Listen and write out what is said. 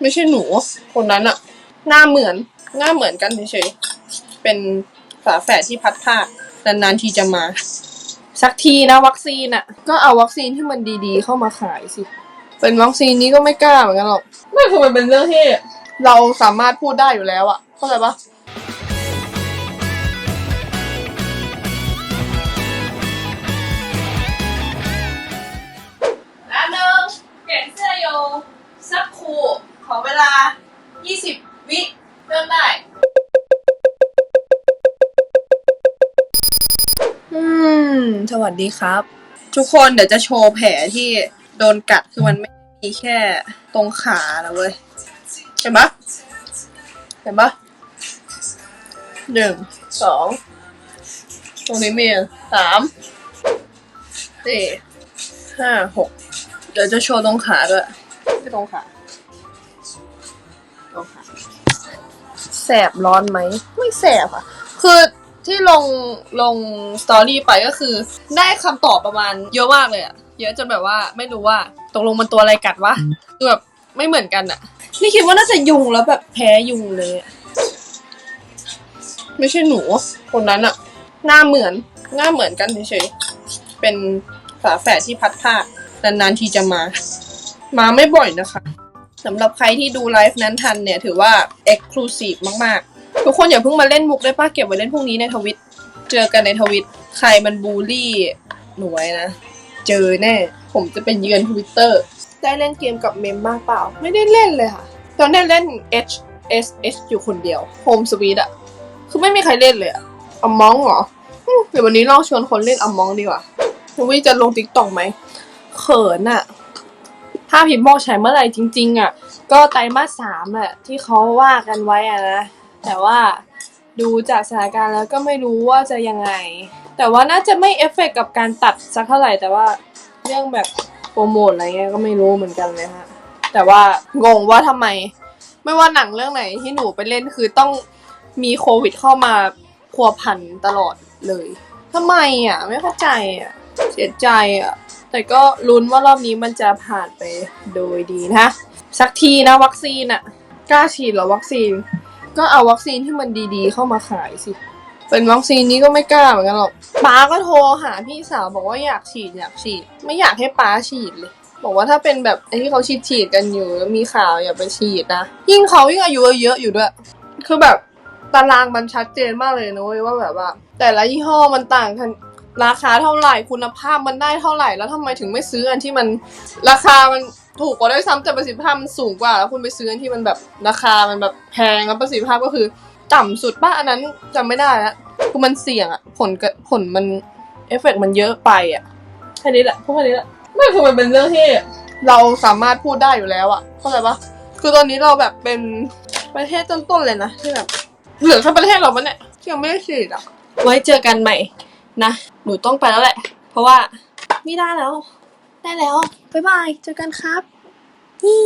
ไม่ใช่หนู คนนั้นอะหน้าเหมือน หน้าเหมือนกันเฉยๆ เป็นฝาแฝดที่พัดผ้านานๆทีจะมา สักทีนะวัคซีนอะก็เอาวัคซีนที่มันดีๆ เข้ามาขายสิ เป็นวัคซีนนี้ก็ไม่กล้าเหมือนกันหรอกไม่คือมันเป็นเรื่องที่เราสามารถพูดได้อยู่แล้วอะเข้าใจปะ ขอเวลา 20 วิเริ่มได้ อืม สวัสดีครับ ทุกคนเดี๋ยวจะโชว์แผลที่โดนกัดคือมันไม่มีแค่ตรงขาแล้วเว้ย เห็นปะเห็นปะหนึ่งสองตรงนี้มีสามสี่ห้าหกเดี๋ยวจะโชว์ตรงขาด้วยไม่ตรงขา ตรงขาแสบร้อนไหม ไม่แสบอะ คือที่ลงลงสตอรี่ไปก็คือ ได้คำตอบประมาณเยอะมากเลยอะเยอะจนแบบว่าไม่รู้ว่าตกลงมันตัวอะไรกัดวะคือแบบไม่เหมือนกันอะนี่คิดว่าน่าจะยุงแล้วแบบแพ้ยุงเลยอะไม่ใช่หนู คนนั้นอะหน้าเหมือนหน้าเหมือนกันเฉยๆเป็นฝาแฝดที่พัดผ้านานๆทีจะมา มาไม่บ่อยนะคะ สำหรับใครที่ดูไลฟ์นั้นทันเนี่ยถือว่า Exclusive มาก ๆ ทุกคนอย่าเพิ่งมาเล่นมุกได้ป้าเก็บไว้เล่นพรุ่งนี้ในทวิต เจอกันในทวิต ใครมันบูลลี่หนูไว้นะ เจอแน่ ผมจะเป็นเยือนทวิตเตอร์ ได้เล่นเกมกับเมมบ้างเปล่า ไม่ได้เล่นเลยค่ะ ตอนนี้เล่น H S H อยู่คนเดียว Home Sweet อะคือไม่มีใครเล่นเลยอะอมองเหรออืมเดี๋ยววันนี้ลองชวนคนเล่นอมองดีกว่าทวิจะลงติ๊กต็อกไหม เขินอะ ถ้าพิมพ์บอกใช้เมื่อไหร่จริง ๆ อะ ก็ไตรมาสสามแหละที่เขาว่ากันไว้อะนะ แต่ว่าดูจากสถานการณ์แล้วก็ไม่รู้ว่าจะยังไง แต่ว่าน่าจะไม่เอฟเฟกต์กับการตัดสักเท่าไหร่ แต่ว่าเรื่องแบบโปรโมทอะไรเงี้ยก็ไม่รู้เหมือนกันเลยฮะ แต่ว่างงว่าทำไม ไม่ว่าหนังเรื่องไหนที่หนูไปเล่นคือต้องมีโควิดเข้ามาพัวพันตลอดเลยทำไมอะ ไม่เข้าใจอะ สียใจอะแต่ก็ลุ้นว่ารอบนี้มันจะผ่านไปโดยดีนะ สักทีนะวัคซีนอะกล้าฉีดเหรอวัคซีน ก็เอาวัคซีนที่มันดีๆ เข้ามาขายสิเป็นวัคซีนนี้ก็ไม่กล้าเหมือนกันหรอกป้าก็โทรหาพี่สาวบอกว่าอยากฉีดอยากฉีด ไม่อยากให้ป้าฉีดเลย บอกว่าถ้าเป็นแบบไอ้ที่เขาฉีดฉีดกันอยู่แล้วมีข่าวอย่าไปฉีดนะยิ่งเขายิ่งอายุเยอะอยู่ด้วย คือแบบตารางมันชัดเจนมากเลยนะเว้ยว่าแบบว่า แต่ละยี่ห้อมันต่างกัน ราคาเท่าไหร่คุณภาพมันได้เท่าไหร่แล้วทำไมถึงไม่ซื้ออันที่มันราคามันถูกกว่าด้วยซ้ำแต่ประสิทธิภาพมันสูงกว่า แล้วคุณไปซื้ออันที่มันแบบราคามันแบบแพงแล้วประสิทธิภาพก็คือ ต่ำสุดป้าอันนั้นจำไม่ได้แล้วคือมันเสี่ยงอะผลผลมันเอฟเฟกต์มันเยอะไปอะแค่นี้แหละพูดแค่นี้แหละไม่คือมันเป็นเรื่องที่เราสามารถพูดได้อยู่แล้วอะเข้าใจปะคือตอนนี้เราแบบเป็นประเทศต้นๆเลยนะที่แบบเหลือแค่ประเทศเราปะเนี่ยที่ยังไม่ได้ฉีดอะไว้เจอกันใหม่นะ หนูต้องไปแล้วแหละ เพราะว่า ไม่ได้แล้ว ได้แล้ว บ๊ายบาย เจอกันครับนี่